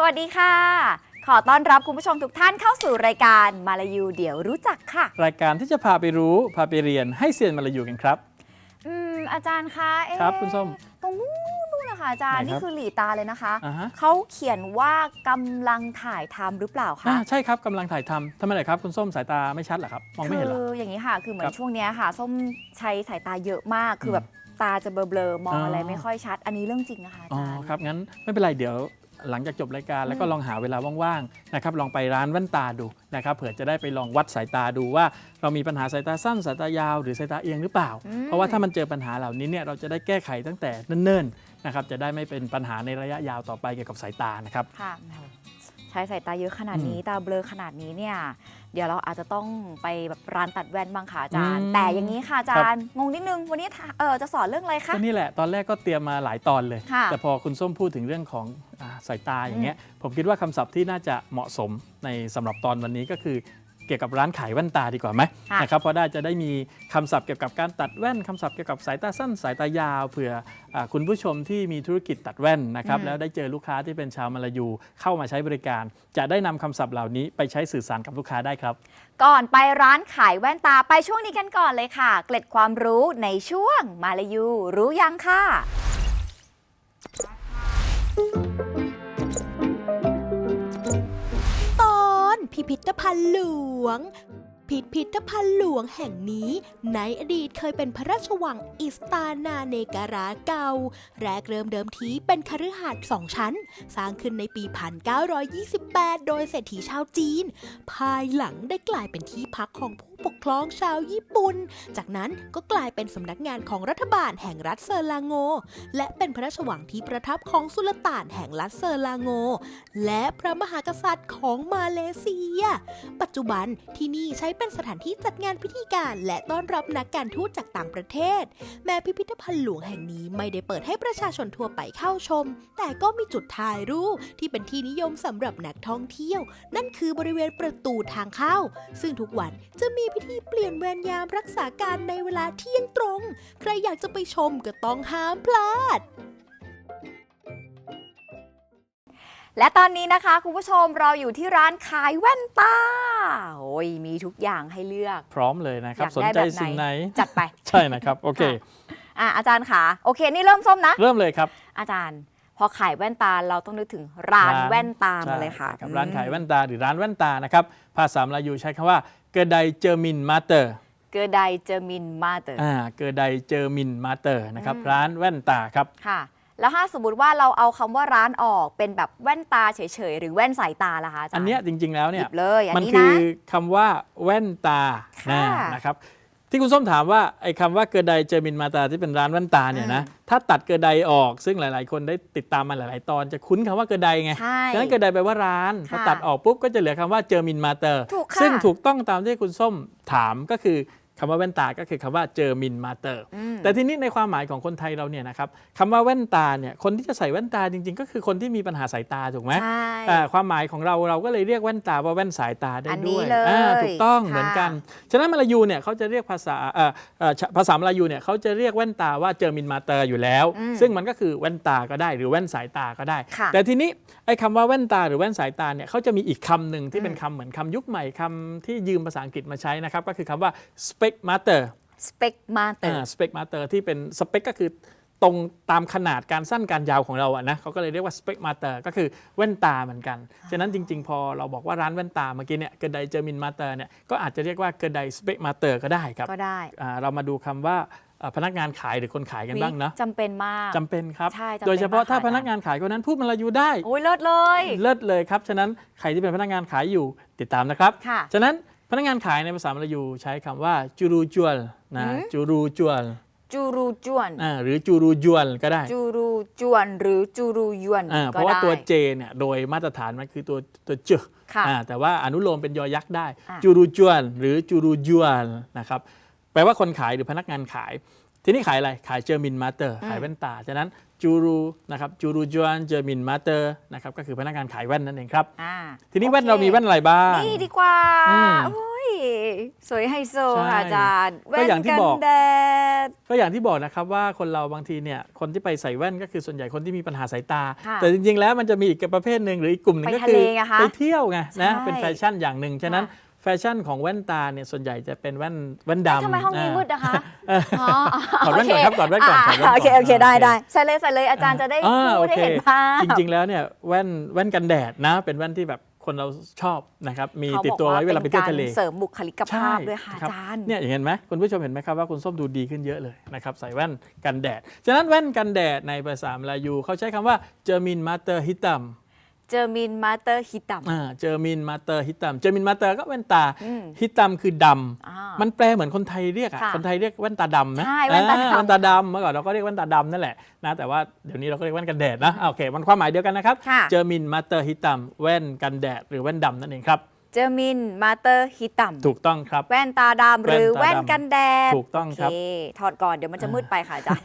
สวัสดีค่ะ ขอต้อนรับคุณผู้ชมทุกท่านเข้าสู่รายการมาลายูเดี๋ยวรู้จักค่ะ รายการที่จะพาไปรู้พาไปเรียนให้เซียนมาลายูกันครับ อืมอาจารย์คะเอ๊ะครับคุณส้มตรงนู้นนู่นนะคะอาจารย์ไหนครับนี่คือหลีตาเลยนะคะ อ่าฮะ เขาเขียนว่ากำลังถ่ายทำหรือเปล่าอ่าคะใช่ครับกำลังถ่ายทำทำไมล่ะครับ คุณส้มสายตาไม่ชัดเหรอครับ มองไม่เห็นเหรคือออย่างนี้ค่ะ คือเหมือครันบช่วงเนี้ยค่ะ ส้มใช้สายตาเยอะมาก คืออมแบบตาจะเบลอๆมองอ๋ออ อะไรไม่ค่อยชัด อันนี้เรื่องจริงนะคะอาอ๋อจารย์ ครับงั้นไม่เป็นไรเดี๋ยว หลังจากจบรายการแล้วก็อืมลองหาเวลาว่างๆนะครับลองไปร้านแว่นตาดูนะครับเผื่อจะได้ไปลองวัดสายตาดูว่า เรามีปัญหาสายตาสั้นสายตายาวหรือสายตาเอียงหรือเปล่าอืมเพราะว่าถ้ามันเจอปัญหาเหล่านี้เนี่ยเราจะได้แก้ไขตั้งแต่เนิ่นๆนะครับจะได้ไม่เป็นปัญหาในระยะยาวต่อไปเกี่ยวกับสายตานะครับค่ะ ใช้สายตาเยอะขนาดนี้ตาเบลอขนาดนี้เนี่ย เดี๋ยวเราอาจจะต้องไปแบบร้านตัดแว่นบ้างค่ะอาจารย์อืมแต่อย่างนี้ค่ะอาจารย์งงนิดนึงวันนี้ถ้าเออจะสอนเรื่องอะไรคะก็นี่แหละตอนแรกก็เตรียมมาหลายตอนเลยค่ะแต่พอคุณส้มพูดถึงเรื่องของอาสายตาอย่างเงี้ยผมคิดว่าคำศัพท์ที่น่าจะเหมาะสมในสำหรับตอนวันนี้ก็คือ เกี่ยวกับร้านขายแว่นตาดีกว่าไหมค่ะนะครับเพราะได้จะได้มีคำศัพท์เกี่ยวกับการตัดแว่นคำศัพท์เกี่ยวกับสายตาสั้นสายตายาวเผื่ออาคุณผู้ชมที่มีธุรกิจตัดแว่นนะครับแล้วได้เจอลูกค้าที่เป็นชาวมาลายู เข้ามาใช้บริการ จะได้นำคำศัพท์เหล่านี้ไปใช้สื่อสารกับลูกค้าได้ครับ ก่อนไปร้านขายแว่นตาไปช่วงนี้กันก่อนเลยค่ะ เกล็ดความรู้ในช่วงมาลายู รู้ยังค่ะ พิพิธภัณฑ์หลวง พิพิธภัณฑ์หลวงแห่งนี้ในอดีตเคยเป็นพระราชวังอิสตานาเนการาเก่าแรกเริ่มเดิมทีเป็นคฤหาสน์สองชั้น สร้างขึ้นในปี 1928 โดยเศรษฐีชาวจีน ภายหลังได้กลายเป็นที่พักของผู้ปกครองชาวญี่ปุ่น จากนั้นก็กลายเป็นสำนักงานของรัฐบาลแห่งรัฐเซอร์ลาโง และเป็นพระราชวังที่ประทับของสุลต่านแห่งรัฐเซอร์ลาโง และพระมหากษัตริย์ของมาเลเซีย ปัจจุบันที่นี่ใช้เป็นสถานที่จัดงานพิธีการ และต้อนรับนักการทูตจากต่างประเทศ แม้พิพิธภัณฑ์หลวงแห่งนี้ไม่ได้เปิดให้ประชาชนทั่วไปเข้าชม แต่ก็มีจุดถ่ายรูปที่เป็นที่นิยมสำหรับนักท่องเที่ยว นั่นคือบริเวณประตูทางเข้า ซึ่งทุกวันจะมีพิธีเปลี่ยนเวรยามรักษาการในเวลาเที่ยงตรง ใครอยากจะไปชมก็ต้องห้ามพลาดและตอนนี้นะคะ คุณผู้ชมเราอยู่ที่ร้านขายแว่นตาโอ้ยมีทุกอย่างให้เลือก พร้อมเลยนะครับอยากสนได้ใจแบบไหนสิ่งไหน จัดไป ใช่นะครับ โอเคอะอาจารย์ค่ะ โอเค นี่เริ่มส้มนะ เริ่มเลยครับ อาจารย์ พอขายแว่นตาเราต้องนึกถึงร้านแว่นตามาเลยค่ะใช่รับร้านขายแว่นตาหรือร้านแว่นตานะครับภาษามลายูใช้คำว่าเกอไดเจอมินมาเตอร์เกอไดเจอมินมาเตอร์อ่าเกอไดเจอมินมาเตอร์นะครับอืมร้านแว่นตาครับค่ะแล้วถ้าสมมติว่าเราเอาคำว่าร้านออกเป็นแบบแว่นตาเฉยๆ หรือแว่นสายตาล่ะคะอาจารย์อันเนี้ยจริงๆแล้วหเนี่ยิยบเลยอันมันนี้คืนะอคำว่าแว่นตาค่ะนะนะครับ ที่คุณส้มถามว่าไอ้คำว่าเกอไดเจอมินมาตาที่เป็นร้านแว่นตาเนี่ยนะถ้าตัดเกอไดออกซึ่งหลาย ๆ คนได้ติดตามมาหลาย ๆ ตอนจะคุ้นคำว่าเกอไดไงใช่ดังนั้นเกอไดแปลว่าร้านพอค่ะตัดออกปุ๊บก็จะเหลือคำว่าเจอมินมาเตอร์ถูกค่ะซึ่งถูกต้องตามที่คุณส้มถามก็คือ คำว่าแว่นตาก็คือคำว่าเจอมินมาเตอร์อืมแต่ทีนี้ในความหมายของคนไทยเราเนี่ยนะครับคำว่าแว่นตาเนี่ยคนที่จะใส่แว่นตาจริง ๆ ก็คือคนที่มีปัญหาสายตาถูกไหมใช่อ่าความหมายของเราเราก็เลยเรียกแว่นตาว่าแว่นสายตาได้อันนี้ด้วยเลยอ่าถูกต้องค่ะเหมือนกัน ฉะนั้นมาลายูเนี่ยเขาจะเรียกภาษาเอ่อเอ่อภาษามาลายูเนี่ยเขาจะเรียกแว่นตาว่าเจอมินมาเตอร์อยู่แล้วอืมซึ่งมันก็คือแว่นตาก็ได้หรือแว่นสายตาก็ได้ค่ะแต่ทีนี้ไอ้คำว่าแว่นตาหรือแว่นสายตาเนี่ยเขาจะมีอีกคำหนึ่งที่เป็นอืมคำเหมือนคำยุคใหม่คำที่ยืมภาษาอังกฤษมาใช้นะครับก็คือคำว่า spec master สเปกมาเตอร์สเปกมาเตอร์ที่เป็นสเปคก็คือตรงตามขนาดการสั้นการยาวของเราอะนะเขาก็เลยเรียกว่าสเปกมาเตอร์ก็คือแว่นตาเหมือนกัน ฉะนั้นจริง ๆ พอเราบอกว่าร้านแว่นตาเมื่อกี้เนี่ยเกอร์ไดเจอมินมาเตอร์เนี่ยก็อาจจะเรียกว่าเกอร์ไดสเปกมาเตอร์ก็ได้ครับก็ได้อ่าเรามาดูคำว่าอ่าพนักงานขายหรือคนขายกันบ้างเนาะจำเป็นมากจำเป็นครับใช่จำเป็นโดยเฉพาะถ้ามากพค่ะนักงานขายคนนั้นพูดมาลายูได้โอ้ยเลิศเลย เลิศเลยครับ ฉะนั้นใครที่เป็นพนักงานขายอยู่ติดตามนะครับค่ะฉะนั้น พนักงานขายในภาษามลายูใช้คำว่าจูรูจวลนะอืมจูรูจวลจูรูจวนอ่าหรือจูรูยวนก็ได้ จูรูจวนหรือจูรูยวนอ่าเพก็ราะว่าได้ตัวเจเนี่ยโดยมาตรฐานมันคือตัวตัวเจอค่ะอ่าแต่ว่าอนุโลมเป็นยอยักษ์ได้อะจูรูจวนหรือจูรูยวนนะครับแปลว่าคนขายหรือพนักงานขาย ทีนี้ขายอะไร ขายเจอมินมาเตอร์ ขายแว่นตา ฉะนั้นจูรูนะครับจูรูจวนเจอมินมาเตอร์นะครับก็คือพนักงานขายแว่นนั่นเองครับ อ่าทีนี้แว่นโอคเรามีแว่นอะไรบ้าง นี่ดีกว่าอืมโอ้ยสวยไฮโซใช่ค่ะอาจารย์ ก็แว่นอย่างที่กันบอก แดด ก็อย่างที่บอกนะครับว่าคนเราบางทีเนี่ยคนที่ไปใส่แว่นก็คือส่วนใหญ่คนที่มีปัญหาสายตา ค่ะแต่จริงๆแล้วมันจะมีอีกประเภทหนึ่งหรืออีกกลุ่มหนึ่งไปก็ทะคืเลอไงคะไปเที่ยวไงนะใช่เป็นแฟชั่นอย่างหนึ่งฉะนั้นค่ะ แฟชั่นของแว่นตาเนี่ยส่วนใหญ่จะเป็นแว่นแว่นดำทำไมห้องนี้ามืดนะคะอ๋อถอดแว่นก่อนครับถอดแว่นก่อนถอดแว่นก่อนโอเคโอเคได้โอเคได้ใส่เลยใส่เลยอาจารย์จะได้อ่าพูโอดได้เคเห็นภาพจริง ๆ แล้วเนี่ยแว่นแว่นกันแดดนะ เป็นแว่นที่แบบคนเราชอบนะครับมีเขาติดบอกตัวว่าไว้เวลาไปเป็นเที่ยวการทะเลเสริมบุคลิกภาพใช่ด้วยค่ะรับอาจารย์เนี่ยเห็นไหมคุณผู้ชมเห็นไหมครับว่าคุณส้มดูดีขึ้นเยอะเลยนะครับใส่แว่นกันแดด ฉะนั้นแว่นกันแดดในภาษามลายูเขาใช้คำว่าเจอมินมาเตอร์ฮิตัม เจอมินมาเตอร์ฮิตัม อ่าเจอมินมาเตอร์ฮิตัม เจอมินมาเตอร์ก็แว่นตา อืมฮิตัมคือดอ่าำมันแปลเหมือนคนไทยเรียกอะค่ะคนไทยเรียกแว่นตาดำนะใช่แว่นตาดำ อ่แว่นตาดำเมื่อก่อนเราก็เรียกแว่นตาดำนั่นแหละนะแต่ว่าเดี๋ยวนี้เราก็เรียกแว่นกันแดดนะอ่าโอเค มันความหมายเดียวกันนะครับ ค่ะ เจอมินมาเตอร์ฮิตัม แว่นกันแดดหรือแว่นดำนั่นเองครับ เจอมิน มาเตอร์ฮิตัมถูกต้องครับ แว่นตาดำหรือแว่แว่นนตาดำกันแดดถูกต้องครับโถอดก่อนเดี๋ยวมันจะมืดไปค่ะอาจารย์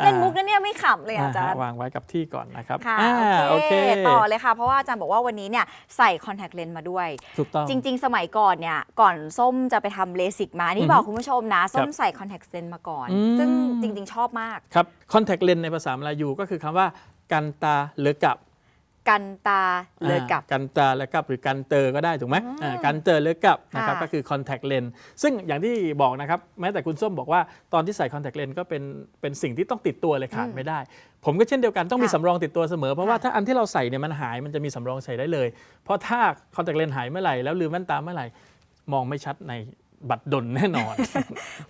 อ่าเล่นมุกนั่นเนี่ยไม่ขำเลยอะอาจารย์ วางไว้กับที่ก่อนนะครับค่ะอ่าโอโอเคเค ต่อเลยค่ะ เพราะว่าอาจารย์บอกว่าวันนี้เนี่ยใส่คอนแทคเลนส์มาด้วย ถูกต้อง จริง ๆ สมัยก่อนเนี่ยก่อนส้มจะไปทำเลสิกมานี่อือฮึบอกคุณผู้ชมนะ ส้คมรับใส่คอนแทคเลนส์มาก่อน อืม ซึ่งจริง ๆ ชอบมาก ครับคอนแทคเลนในภาษามลายูก็คือคำว่า กันตาเลอกับ กันตาเลยกับอ่ากันตาเลอกับหรือกันเตอร์ก็ได้ถูกไหมอ่ากันเตอร์เลอกับนะครับค่ะก็คือคอนแทคเลนซึ่งอย่างที่บอกนะครับแม้แต่คุณส้มบอกว่าตอนที่ใส่คอนแทคเลนก็เป็นเป็นสิ่งที่ต้องติดตัวเลยขาดไม่ได้ ผมก็เช่นเดียวกันต้องมีค่ะสำรองติดตัวเสมอ เพราะว่าค่ะถ้าอันที่เราใส่เนี่ยมันหายมันจะมีสำรองใส่ได้เลย เพราะถ้าคอนแทคเลนหายเมื่อไหร่แล้วลืมแว่นตาเมื่อไหร่มองไม่ชัดใน บัตรดลแน่นอน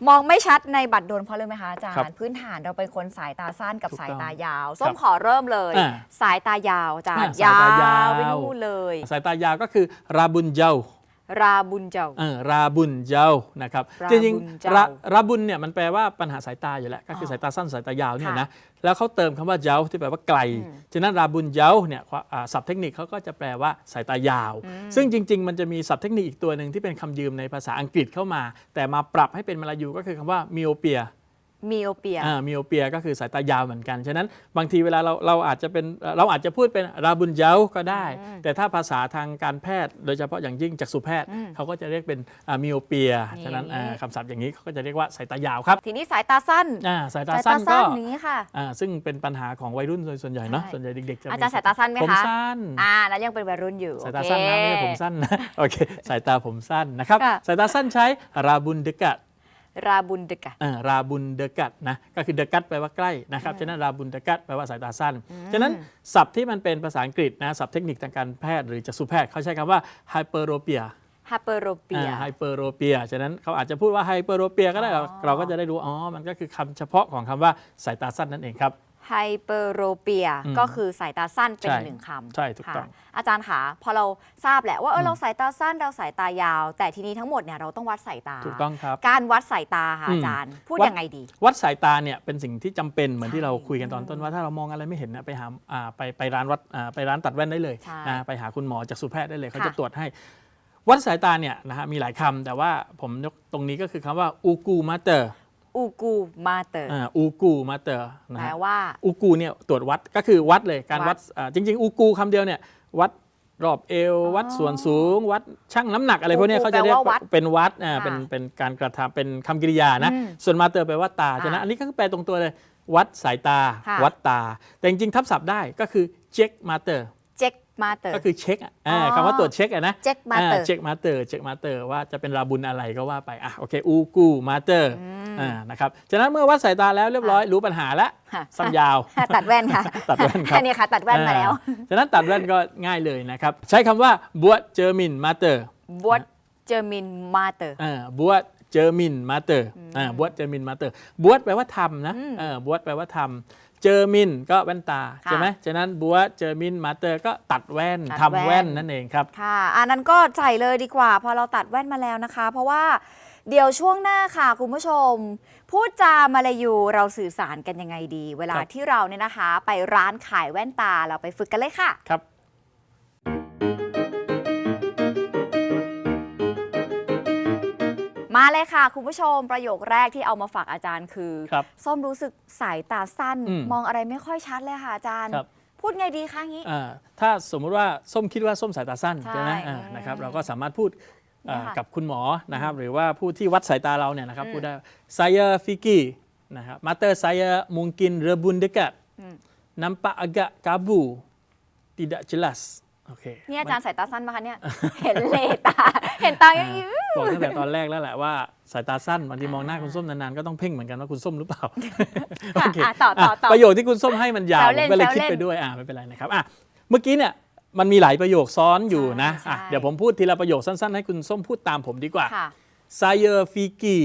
มองไม่ชัดในบัตรโดนเพราะเลยไหมคะอาจารครับย์พื้นฐานเราเป็นคนสายตาสั้นกับถูกสายต้องตายาวครับส้มขอเริ่มเลย อ่าสายตายาวอาจารย์อ่าสายตายาวไปนู่นเลย สายตายาวก็คือราบุนเจ้า ราบุญเจ้า เออราบุญเจ้านะครับราจริงบุญเจ้าๆราราบุญเนี่ยมันแปลว่าปัญหาสายตาอยู่แล้วก็คือออสายตาสั้นสายตายาวเนี่ยค่ะนะแล้วเขาเติมคำว่าเจ้าที่แปลว่าไกลอืมฉะนั้นราบุญเจ้าเนี่ยความอ่าศัพท์เทคนิคเขาก็จะแปลว่าสายตายาวซึ่งจริง ๆ มันจะมีศัพท์เทคนิคอีกตัวหนึ่งที่เป็นคำยืมในภาษาอังกฤษเข้ามา แต่มาปรับให้เป็นมาลายูก็คือคำว่ามิโอเปีย มีโอเปียอ่ามิโอเปียก็คือสายตายาวเหมือนกัน ฉะนั้นบางทีเวลาเราเราอาจจะเป็นเอ่อเราอาจจะพูดเป็นราบุญเจ้าก็ได้ แต่ถ้าภาษาทางการแพทย์ โดยเฉพาะอย่างยิ่งจักษุแพทย์อืมเขาก็จะเรียกเป็นมิโอเปียนี่ฉะนั้นอ่าคำศัพท์อย่างนี้เขาก็จะเรียกว่าสายตายาวครับ ทีนี้สายตาสั้นอ่าสายตาสายสั้ตานก็สั้นอย่างนี้ค่ะอ่าซึ่งเป็นปัญหาของวัยรุ่นโดยส่วนใหญ่เนาะใช่ส่วนใหญ่เด็กๆจะมีอาจารย์สายตาสั้นไหมผมคะสั้นอ่าแล้วยังเป็นวัยรุ่นอยู่สายตาโอเคสั้นนะไม่ใช่ผมสั้นนะโอเคสายตาผมสั้นนะครับค่ะสายตาสั้นใช้ราบุนเดกัด ราบุญเดกะอ่าราบุนเดกัดนะก็คือเดกัดแปลว่าใกล้นะครับฉะนั้นราบุนเดกัดแปลว่าสายตาสั้น ฉะนั้นศัพท์ที่มันเป็นภาษาอังกฤษนะศัพท์เทคนิคทางการแพทย์หรือจักษุแพทย์เขาใช้คำว่า hyperopia ฮาเปโรเปียไฮเปอร์โรเปีย ฉะนั้นเขาอาจจะพูดว่าไฮเปอร์โรเปียก็ได้เราอ๋อเราก็จะได้รู้ อ๋อ มันก็คือคำเฉพาะของคำว่าสายตาสั้นนั่นเองครับ ไฮเปโรเปียอืมก็คือสายตาสั้นเป็นใช่หนึ่งคำใช่ถูกค่ะต้องอาจารย์คะพอเราทราบแหละว่าเออม เราสายตาสั้นเราสายตายาว แต่ทีนี้ทั้งหมดเนี่ยเราต้องวัดสายตา ถูกต้องครับ การวัดสายตาค่ะอืมอาจารย์ พูดวัด ยังไงดี วัดสายตาเนี่ยเป็นสิ่งที่จำเป็นเหมือนที่ใช่เราคุยกันตอนต้นว่าถ้าเรามองอะไรไม่เห็นนะไปหาอ่าไปไปร้านวัดอ่าไปร้านตัดแว่นได้เลยใช่นะไปหาคุณหมอจากสุแพทย์ได้เลยเขาค่ะจะตรวจให้ วัดสายตาเนี่ยนะฮะมีหลายคำแต่ว่าผมยกตรงนี้ก็คือคำว่าอูกูมาเตอร์ อูกูมาเตอร์อ่าอูกูมาเตอร์นะแปลฮะว่า อูกูเนี่ยตรวจวัดก็คือวัดเลยการวัวัดดอ่าจริง ๆ อูกูคำเดียวเนี่ยวัดรอบเอว วัดส่วนสูง วัดชั่งน้ำหนักอะไรพวกเนี้ยอูกูเขาจะเรียกแปลว่าวัดเป็นวัดอ่าค่ะเป็นเป็นการกระทำเป็นคำกริยานะ อืมส่วนมาเตอร์แปลว่าตาอ่าฉะนั้นอันนี้ก็คือแปลตรงตัวเลย วัดสายตา ค่ะ วัดตา แต่จริงๆทับศัพท์ได้ก็คือเช็คมาเตอร์เจ็ค มาเตอร์ก็คือเช็คอะอ่าอ๋อคำว่าตรวจเช็คอะนะเช็คมาเตอร์เช็คมาเตอร์เช็คมาเตอร์ว่าจะเป็นราบุญอะไรก็ว่าไปอะโอเคอูกูมาเตอร์อ่านะครับฉะนั้นเมื่อวัดสายตาแล้วเรียบร้อยรู้ปัญหาแล้วค่ะสั้นยาว ตัดแว่นค่ะ ตัดแว่นครับอันนี้ค่ะ ตัดแว่นมาแล้วอ่ฉะนั้นตัดแว่นก็ง่ายเลยนะครับ ใช้คำว่าบวชเจอมินมาเตอร์บวชเจอมินมาเตอร์บวชเจอมินมาเตอร์บวชเจอมินมาเตอร์บวชแปลว่าทำนะอืมเออบวชแปลว่าทำ เจอมินก็แว่นตาค่ะใช่ไหมฉะนั้นบวชเจอมินมาเตอร์ก็ตัดแว่นตัดทำแว่แว่นนนั่นเองครับ ค่ะ อันนั้นก็ใส่เลยดีกว่า พอเราตัดแว่นมาแล้วนะคะ เพราะว่าเดี๋ยวช่วงหน้าค่ะ คุณผู้ชม พูดจามาลายูเราสื่อสารกันยังไงดี เวลาครับ ที่เราเนี่ยนะคะ ไปร้านขายแว่นตาเราไปฝึกกันเลยค่ะ ครับ มาเลยค่ะ คุณผู้ชมประโยคแรกที่เอามาฝากอาจารย์คือ ครับส้มรู้สึกสายตาสั้น อืมมองอะไรไม่ค่อยชัดเลยค่ะอาจารย์ ครับ พูดไงดีคะงี้ อ่าถ้าสมมุติว่าส้มคิดว่าส้มสายตาสั้นใช่ใช่ไหมอ่าอืมนะครับเราก็สามารถพูดอ่าเนี่ยค่ะกับคุณหมอนะครับหรือว่าผู้ที่วัดสายตาเราเนี่ยนะครับพูดได้ saya fikir นะครับ mata saya mungkin rebun dekat อืม nampak agak kabu tidak jelas โอเคนี่อาจารย์สายตาสั้นปะคะเนี่ย เห็นเลตา เห็นตาอย่างนี้บอกตั้งแต่ตอนแรกแล้วแหละว่าสายตาสั้นบางทีมองหน้าคุณส้มนานๆก็ต้องเพ่งเหมือนกันว่าคุณส้มหรือเปล่าค่ะโอเคอะต่อต่อต่อประโยคที่คุณส้มให้มันยาวแซวผเล่นมก็เลยแซวคิดเล่นไปด้วยอ่าไม่เป็นไรนะครับอะเมื่อกี้เนี่ยมันมีหลายประโยคซ้อนอยู่นะใช่อะใช่เดี๋ยวผมพูดทีละประโยคสั้นๆ ให้คุณส้มพูดตามผมดีกว่าค่ะ saya fikir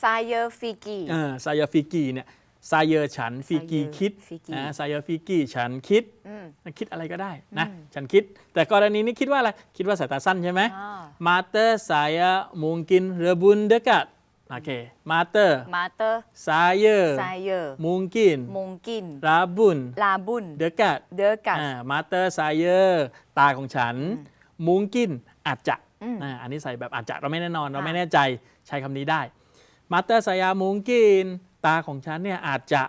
ซาเยอร์ฟิกีเออ saya fikir เนี่ย saya ฉัน fikir saya คิด fikir อ่า saya fikir ฉันคิดอืมคิดอะไรก็ได้นะฉันคิด แต่กรณีนี้คิดว่าอะไร คิดว่าสายตาสั้นใช่ไหมอ่า mata saya mungkin rebun dekat โอเค mata มาเตอร์ saya ซาเยอร์ mungkin มงกิน rabun ลาบุน dekat เดอกัสอ่า mata saya ตาของฉัน mungkin อาจจะอืมอ่าอันนี้ใส่แบบอาจจะเราไม่แน่นอนเราค่ะไม่แน่ใจใช้คำนี้ได้ mata saya mungkin ตา ของฉันเนี่ยอาจจะ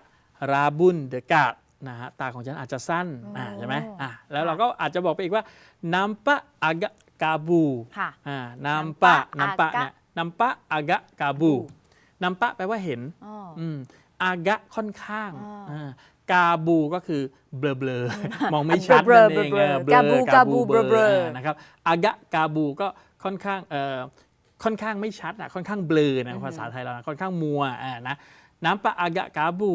rabun dekat นะฮะตาของฉันอาจจะสั้นอ่าใช่ไหมอ่าแล้วเราก็อาจจะบอกไปอีกว่า nampak agak kabu ค่ะอ่า nampak nampak nampak เนี่ย nampak agak kabu nampak แปลว่าเห็นอ๋ออืมอากะค่อนข้างอ่าอ่ากาบูก็คือเบลอเบลอๆมองไม่ชัดเบลอนั่นเองเบลอเออเบลอกาบูกาบูเบลอเบลออ่านะครับอากะกาบูก็ค่อนข้างเอ่อค่อนข้างไม่ชัดอะค่อนข้างเบลอนะภาษาไทยเรานะค่อนข้างมัวอ่านะ น้ำปะอากะกาบู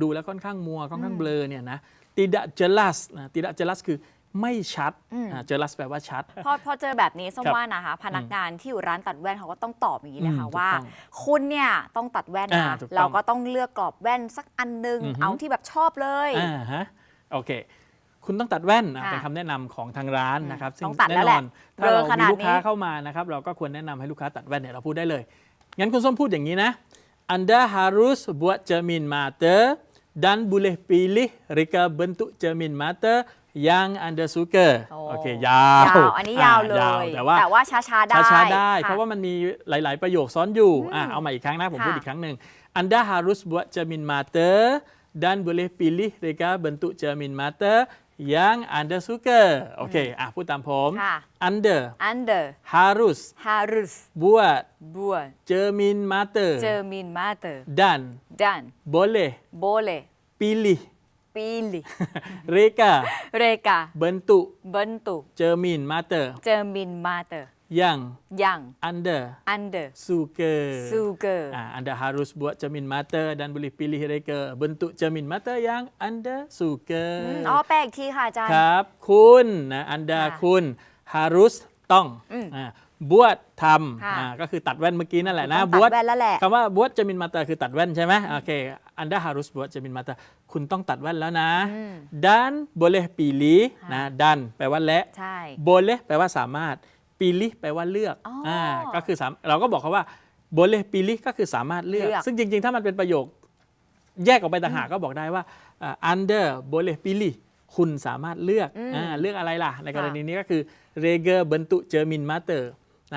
ดูแล้วค่อนข้างมัวค่อนข้างเบลอเนี่ยนะ tidak jelas นะ tidak jelas คือไม่ชัดอ่า jelas แปลว่าชัด พอพอเจอแบบนี้ส้มครับว่านะคะ พนักงานที่อยู่ร้านตัดแว่นเขาก็ต้องตอบอย่างนี้เลยค่ะอืมว่า ถูกต้องคุณเนี่ยต้องตัดแว่นอ่านะถูกต้องเราก็ต้องเลือกกรอบแว่นสักอันหนึง อือฮึ เอาที่แบบชอบเลย อ่าฮะโอเค คุณต้องตัดแว่นนะค่ะเป็นคำแนะนำของทางร้านนะครับต้ซึ่งองตัดแน่แล้วนแหอละนถ้าเราเบลอขมีนาดลูกค้านี้เข้ามานะครับ เราก็ควรแนะนำให้ลูกค้าตัดแว่นเนี่ยเราพูดได้เลย งั้นคุณส้มพูดอย่างนี้นะ Anda harus buat cermin mata dan boleh pilih reka bentuk cermin mata yang Anda suka โอ้โอเคยาวยาวอันนี้ยาวเลยแต่ว่าแต่ว่าช้าๆได้ช้าๆได้ ค่ เพราะว่ามันมีหลาย ๆ ประโยคซ้อนอยู่อะเอาใหม่อีกครั้งนะผมค่ะพูดอีกครั้งหนึ่ง Anda harus buat cermin mata dan boleh pilih reka bentuk cermin mata yang Anda suka โอเคอะพูดตามผมค่ะ Anda under harus harus buat บัว cermin mata เจอมินมาเตอร์ dan ดัน boleh โบเล pilih ปีลิ reka เรกา bentuk บันตุ cermin mata เจอมินมาเตอร์ yang ยัง Anda under suka ซูเกอร์ Ah, anda harus buat cermin mata dan boleh pilih reka bentuk cermin mata yang anda suka. อ๋อแปลอีกทีค่ะอาจารย์ ครับ คุณนะ anda ค่ะคุณ harus ต้องอืมอ่า buat ทค่ะำอ่าก็คือตัดแว่นเมื่อกี้นั่นแหละนะต้องตัด buat แว่นแล้วแหละ คำว่า buat cermin mata คือตัดแว่นใช่ไหมโอเค anda harus buat cermin mata คุณต้องตัดแว่นแล้วนะ dan boleh pilih นะ dan แปลว่าและ ใช่ boleh แปลว่าสามารถ pilih แปลว่าเลือกอ๋ออ่าก็คือสามเราก็บอกเขาว่า boleh pilih ก็คือสามารถเลือก เลือก ซึ่งจริงๆ ถ้ามันเป็นประโยค แยกออกไปต่างหากก็บอกได้ว่าอ่า under boleh pilih คุณสามารถเลือกอ่าเลือกอะไรล่ะ ในกรณีนี้ก็คือ reger bentuk cermin mata น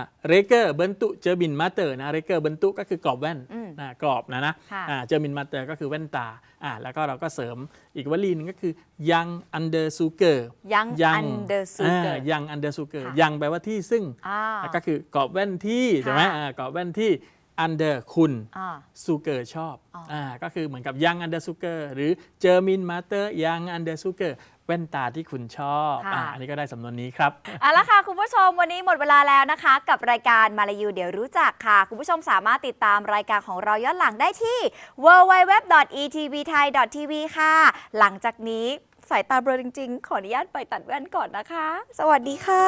ะ reger จุอ่า reger bentuk cermin mata นะ reger bentuk ก็คือกรอบแว่นอืมนะกรอบนะนะค่ะอ่า cermin mata ก็คือแว่นตาอ่าแล้วก็เราก็เสริมอีกวลีหนึงก็คือยัง under sugar ยังยัง under ซูเกอร์อ่ายัง under sugar ค่ะยังแปลว่าที่ซึ่งอ่าก็คือกรอบแว่นที่ใช่ไหมค่ะอ่ากรอบแว่นที่ under คุณอ่าซูเกอร์ชอบอ๋ออ่อ่าก็คือเหมือนกับยัง under sugar หรือเจอมินมาเตอร์ยัง under sugar แว่นตาที่คุณชอบค่ะ อ่าอันนี้ก็ได้สำนวนนี้ครับ เอาละค่ะ คุณผู้ชมวันนี้หมดเวลาแล้วนะคะ กับรายการมาลายูเดี๋ยวรู้จักค่ะ คุณผู้ชมสามารถติดตามรายการของเราย้อนหลังได้ที่ www.etvthai.tv ค่ะ หลังจากนี้สายตาเบลอจริง ๆ ขออนุญาตไปตัดแว่นก่อนนะคะ สวัสดีค่ะ